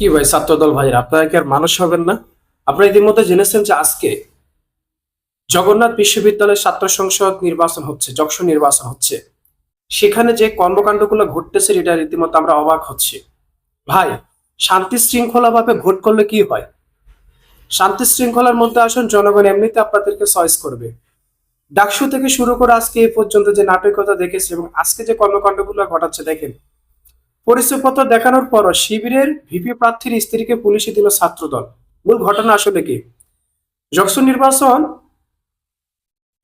কি ভাই ছাত্রদল ভাইরা আপনারা কি আর মানুষ হবেন না? আপনারা ইতিমধ্যে জেনেছেন যে আজকে জগন্নাথ বিশ্ববিদ্যালয়ের ছাত্র সংসদ নির্বাচন হচ্ছে যক্ষণ নির্বাচন হচ্ছে। সেখানে যে কর্মকাণ্ডগুলো ঘটতেছে এটা রীতিমতো আমরা অবাক হচ্ছি। ভাই, শান্তি শৃঙ্খলা ভাবে ভোট করলে কি হয়? শান্তি শৃঙ্খলার মধ্যে আসুন, জনগণ এমনিতে আপনাদেরকে চয়েস করবে। ডাকসু থেকে শুরু করে আজকে এই পর্যন্ত যে নাটকতা দেখেছে এবং আজকে যে কর্মকাণ্ডগুলো ঘটাচ্ছে, দেখেন পরিচয়পত্র দেখানোর পর শিবিরের ভিপি প্রার্থীর স্ত্রীকে পুলিশে দিল ছাত্রদল। মূল ঘটনা আসলে কি? যখন নির্বাচন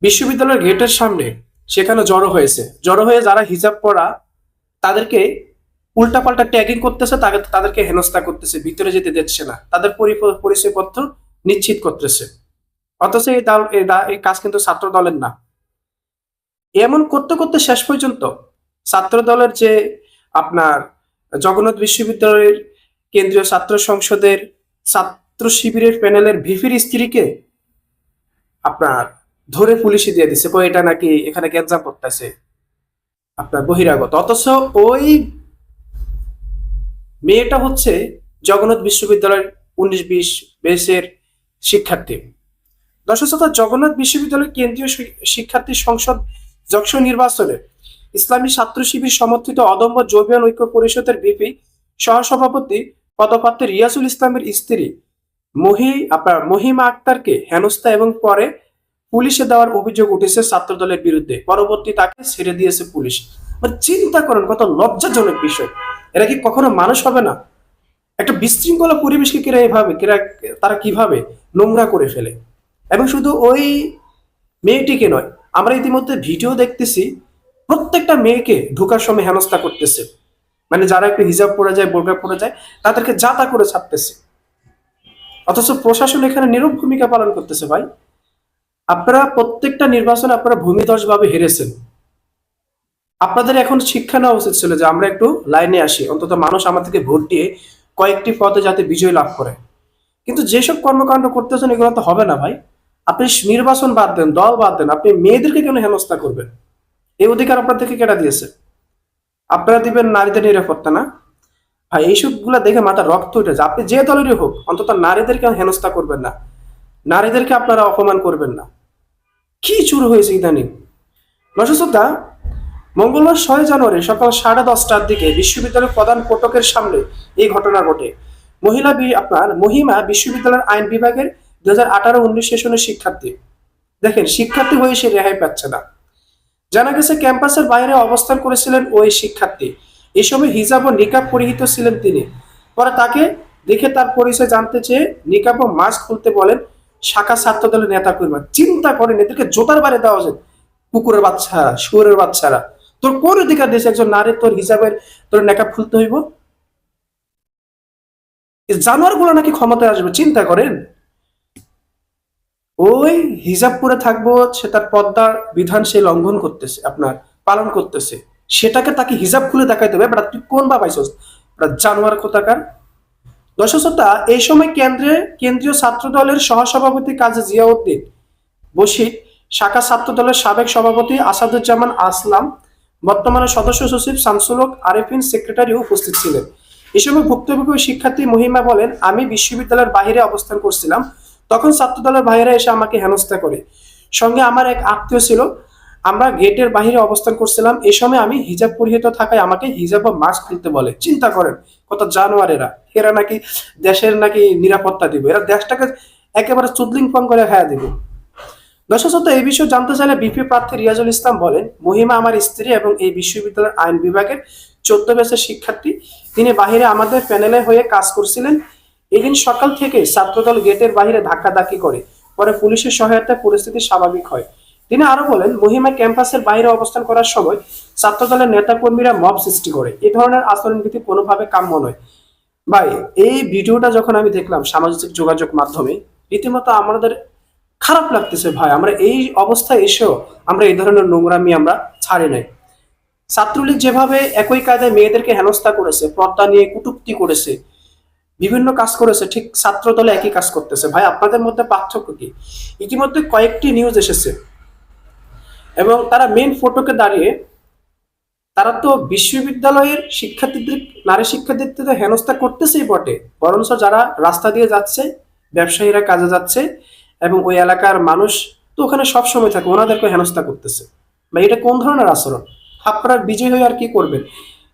বিশ্ববিদ্যালয়ের গেটের সামনে সেখানে জড়ো হয়েছে। জড়ো হয়ে যারা হিজাব পরা, তাদেরকে উল্টাপাল্টা ট্যাগিং করতেছে তাদেরকে হেনস্থা করতেছে, ভিতরে যেতে দিচ্ছে না। তাদের পরি- পরিচয়পত্র নিশ্চিত করতেছে। অথচ এই দল এই কাজ কিন্তু ছাত্র দলের না। এমন করতে করতে শেষ পর্যন্ত ছাত্র দলের যে আপনার জগন্নাথ বিশ্ববিদ্যালয়ের কেন্দ্রীয় ছাত্র সংসদের ছাত্র শিবিরের প্যানেলের ভিপির স্ত্রীকে আপনার ধরে পুলিশে দিয়ে দিছে। কই এটা নাকি এখানে গ্যাঞ্জাম করতেছে? আপনার বহিরাগত। অথচ ওই মেয়েটা হচ্ছে জগন্নাথ বিশ্ববিদ্যালয়ের উনিশ বিশ বেসের শিক্ষার্থী। দর্শক জগন্নাথ বিশ্ববিদ্যালয়ের কেন্দ্রীয় শিক্ষার্থী সংসদ যক্ষ নির্বাচনে ইসলামী ছাত্র শিবির সমর্থিত অদম্য জৈবিয়ন ঐক্য পরিষদের বিপি সহসভাপতি পদপ্রার্থী রিয়াজুল ইসলামের স্ত্রী মহি আপনার মহিমা আক্তারকে হেনস্থা এবং পরে পুলিশে দেওয়ার অভিযোগ উঠেছে ছাত্রদলের বিরুদ্ধে। পরবর্তী তাকে ছেড়ে দিয়েছে পুলিশ। মানে চিন্তা করেন, কত লজ্জাজনক বিষয়। এরা কি কখনো মানুষ হবে না? একটা বিশৃঙ্খলা পরিবেশকে কিরা এভাবে, কিরা তারা কীভাবে নোংরা করে ফেলে? এবং শুধু ওই মেয়েটিকে নয়, আমরা ইতিমধ্যে ভিডিও দেখতেছি প্রত্যেকটা মেয়েকে ঢোকার সময় হেনস্থা করতেছে। মানে যারা একটু হিজাব পরে যায়, বোরকা পরে যায়, তাদেরকে যাতা করে ছাড়তেছে। অথচ প্রশাসন এখানে নীরব ভূমিকা পালন করতেছে ভাই। আপনারা প্রত্যেকটা নির্বাচনে আপনারা ভূমিদশ ভাবে হেরেছেন। আপনাদের এখন শিক্ষা নেওয়া উচিত ছিল যে আমরা একটু লাইনে আসি। অন্তত মানুষ আমাদেরকে ভোট দিয়ে কয়েকটি পদে যাতে বিজয় লাভ করে। কিন্তু যেসব কর্মকাণ্ড করতেছেন, এগুলো তো হবে না ভাই। আপনি নির্বাচন বাদ দেন, দল বাদ দেন, আপনি মেয়েদেরকে কেন হেনস্থা করবেন? এই অধিকার আপনাদেরকে কেটা দিয়েছে। আপনারা দিবেন নারীদের নিরাপত্তা না? ভাই এইসবগুলা দেখে মাথা রক্ত উঠে যায়। আপনি যে দলেরই হোক, অন্তত নারীদেরকে হেনস্থা করবেন না। নারীদেরকে আপনারা অপমান করবেন না। কি শুরু হয়েছে ইদানিং? নশোশ্রদ্ধা মঙ্গলবার ছয় জানুয়ারি সকাল সাড়ে দশটার দিকে বিশ্ববিদ্যালয়ের প্রধান ফটকের সামনে এই ঘটনা ঘটে। মহিলা আপনার মহিমা বিশ্ববিদ্যালয়ের আইন বিভাগের দু হাজার আঠারো উনিশ সেশনের শিক্ষার্থী। দেখেন, শিক্ষার্থী হয়ে সে রেহাই পাচ্ছে না। জানা গেছে ক্যাম্পাসের বাইরে অবস্থান করেছিলেন ওই শিক্ষার্থী। এ সময় হিজাব ও নিকাব পরিহিত ছিলেন তিনি। পরে তাকে দেখে তার পরিচয় জানতে চেয়ে নিকাব ও মাস্ক খুলতে বলেন, শাখা ছাত্র দলের নেতা কর্মী চিন্তা করেন, এদেরকে জোতার বাইরে দেওয়া উচিত। কুকুরের বাচ্চারা শুয়োরের বাচ্চারা। তোর কোন অধিকার দিয়েছে একজন নারী তোর হিসাবের তোর নেকাব খুলতে হইব? জানোয়ারগুলো নাকি ক্ষমতায় আসবে, চিন্তা করেন। ওই হিজাব পরে থাকব সে তার পদ্মার বিধান সে লঙ্ঘন করতেছে, আপনার পালন করতেছে। সেটাকে তাকে হিজাব খুলে দেখাইতে হবে। তুই কোন বা পাইছস জানোয়ার কোথাকার? দর্শকতা এই সময় কেন্দ্রে কেন্দ্রীয় ছাত্র দলের সহসভাপতি কাজী জিয়াউদ্দিন বশির, শাখা ছাত্র দলের সাবেক সভাপতি আসাদুজ্জামান আসলাম, বর্তমানে সদস্য সচিব শামসুলক আরেফিন সেক্রেটারি উপস্থিত ছিলেন। এই সময় ভুক্তভোগী শিক্ষার্থী মহিমা বলেন, আমি বিশ্ববিদ্যালয়ের বাইরে অবস্থান করছিলাম। তখন ছাত্র দলের ভাইয়েরা এসে আমাকে হেনস্থা করে। সঙ্গে আমার এক আত্মীয় ছিল, আমরা গেটের বাইরে অবস্থান করছিলাম। এই সময় আমি হিজাব পরিহিত থাকায় আমাকে হিজাব বা মাস্ক খুলতে বলে। চিন্তা করেন, কত জানোয়ারেরা, এরা নাকি দেশের নাকি নিরাপত্তা দিবে? এরা দেশটাকে একেবারে চুদলিং ফং করে খায়া দিবে। দর্শক এই বিষয়ে জানতে চাইলে বিপি প্রার্থী রিয়াজুল ইসলাম বলেন, মহিমা আমার স্ত্রী এবং এই বিশ্ববিদ্যালয়ের আইন বিভাগের চোদ্দ ব্যাচের শিক্ষার্থী। তিনি বাহিরে আমাদের প্যানেলে হয়ে কাজ করছিলেন। এদিন সকাল থেকে ছাত্রদল গেটের বাহিরে ধাক্কাধাক্কি করে। পরে পুলিশের সহায়তায় পরিস্থিতি স্বাভাবিক হয়। তিনি আরও বলেন, মহিমা ক্যাম্পাসের বাইরে অবস্থান করার সময় ছাত্রদলের নেতাকর্মীরা মব সৃষ্টি করে। এই ধরনের আচরণবিধি কোনোভাবে কাম্য নয়। ভাই, এই ভিডিওটা যখন আমি দেখলাম সামাজিক যোগাযোগ মাধ্যমে, রীতিমতো আমাদের খারাপ লাগতেছে ভাই। আমরা এই অবস্থায় এসেও আমরা এই ধরনের নোংরামি আমরা ছাড়ি নাই। ছাত্রলীগ যেভাবে একই কায়দায় মেয়েদেরকে হেনস্থা করেছে, পর্দা নিয়ে কুটুক্তি করেছে বিভিন্ন কাজ করেছে, ঠিক ছাত্র দলে একই কাজ করতেছে। ভাই, আপনাদের মধ্যে পার্থক্য কি? ইতিমধ্যে কয়েকটি নিউজ এসেছে। এবং তারা মেন ফটোকে দাঁড়িয়ে, তারা তো বিশ্ববিদ্যালয়ের শিক্ষার্থীদের, নারী শিক্ষার্থীতে হেনস্থা করতেছেই বটে। বরঞ্চ যারা রাস্তা দিয়ে যাচ্ছে, ব্যবসায়ীরা কাজে যাচ্ছে, এবং ওই এলাকার মানুষ তো ওখানে সবসময় থাকে ওনাদেরকে হেনস্থা করতেছে। বা এটা কোন ধরনের আচরণ? আপনারা বিজয় হয়ে আর কি করবেন?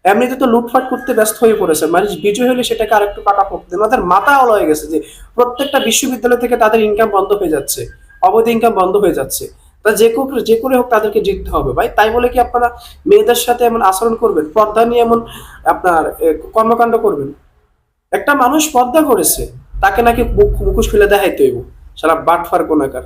এমনিতে তো লুটফাট করতে ব্যস্ত হয়ে পড়েছে। মানুষ বিজয় হলে সেটাকে আরেকটু কাটা পড়তে ওনাদের মাথা আলো হয়ে গেছে যে প্রত্যেকটা বিশ্ববিদ্যালয় থেকে তাদের ইনকাম বন্ধ হয়ে যাচ্ছে। অবৈধ ইনকাম বন্ধ হয়ে যাচ্ছে। তা যে করে যে করে হোক তাদেরকে জিততে হবে ভাই। তাই বলে কি আপনারা মেয়েদের সাথে এমন আচরণ করবেন? পর্দা নিয়ে এমন আপনার কর্মকাণ্ড করবেন? একটা মানুষ পর্দা করেছে, তাকে নাকি মুখ মুখোশ খুলে দেখাইতে হইব। সারা বাটফার কোনাকার।